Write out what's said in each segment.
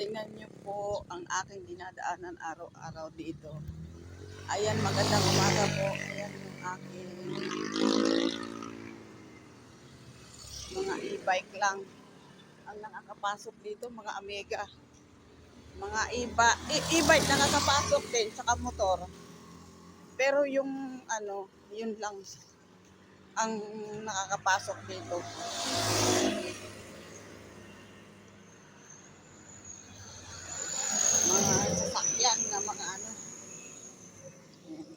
Tingnan niyo po ang aking dinadaanan araw-araw dito. Ayan, magandang umaga po. Ayan yung aking mga e-bike lang ang nakakapasok dito, mga Amiga. Mga iba, e- e-bike nakakapasok din, saka motor. Pero yung ano, yun lang ang nakakapasok dito. Mga sasakyan na mga ano. Ayan.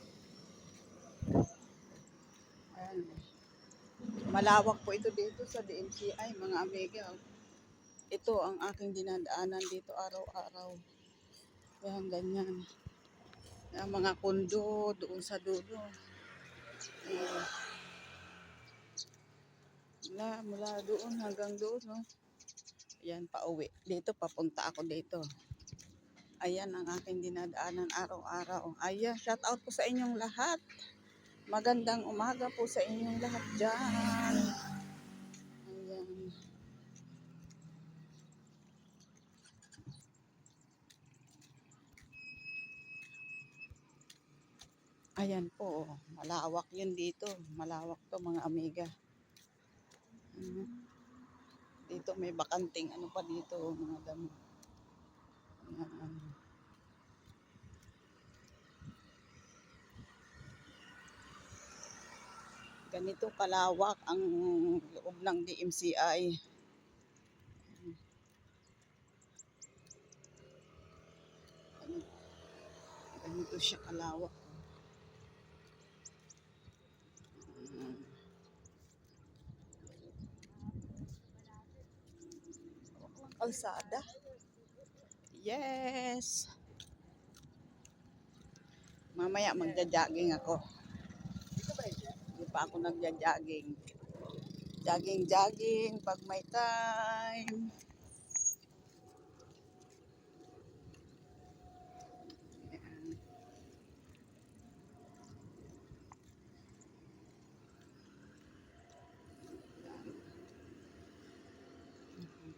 Ayan. Malawak po ito dito sa DMCI, mga amiga. Ito ang aking dinadaanan dito araw-araw. Kaya ganyan. Ang mga kondo doon sa dulo. Ayan. Mula, mula doon hanggang doon, no? Ayan, pauwi. Dito, papunta ako dito. Ayan ang aking dinadaanan araw-araw. Ayan, shout out po sa inyong lahat. Magandang umaga po sa inyong lahat dyan. Ayan. Ayan po, malawak yun dito. Malawak to mga amiga. Dito may bakanting ano pa dito, mga damo. Ayan. Ganito kalawak ang loob ng DMCI. Ganito siya kalawak. Kalsada. Yes. Mamaya magja-jogging ako. Hindi pa ako nagja-jogging. Jogging, jogging pag may time.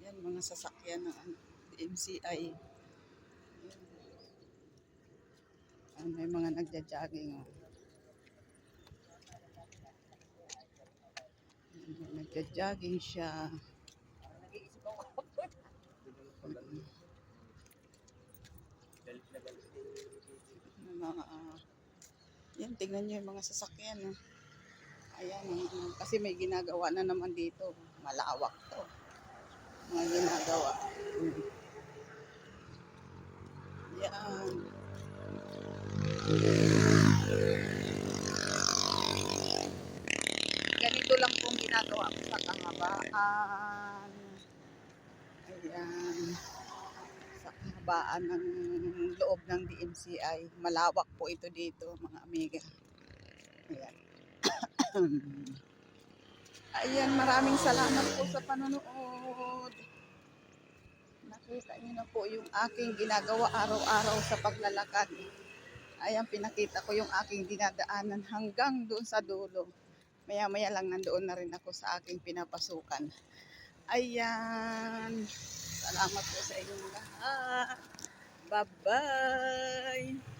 Yan, mga sasakyan ng MCI. Ayan, may mga nagja-jogging. Oh. Ayan, Nagja-jogging siya. Mm. May mga, ah, yan, tingnan niyo yung mga sasakyan. Oh. Ayan, ah, kasi may ginagawa na naman dito. Malawak to. Mga ginagawa. Mm. Yan. Ganito lang pong ginagawa ko sa kahabaan. Ayan. Sa kahabaan ng loob ng DMCI. Malawak po ito dito, mga amiga. Ayan. Ayan, maraming salamat po sa panonood. Nakita niyo na po yung aking ginagawa araw-araw sa paglalakad. Ayan, pinakita ko yung aking dinadaanan hanggang doon sa dulo. Maya-maya lang nandoon na rin ako sa aking pinapasukan. Ayan. Salamat po sa inyong lahat. Bye-bye.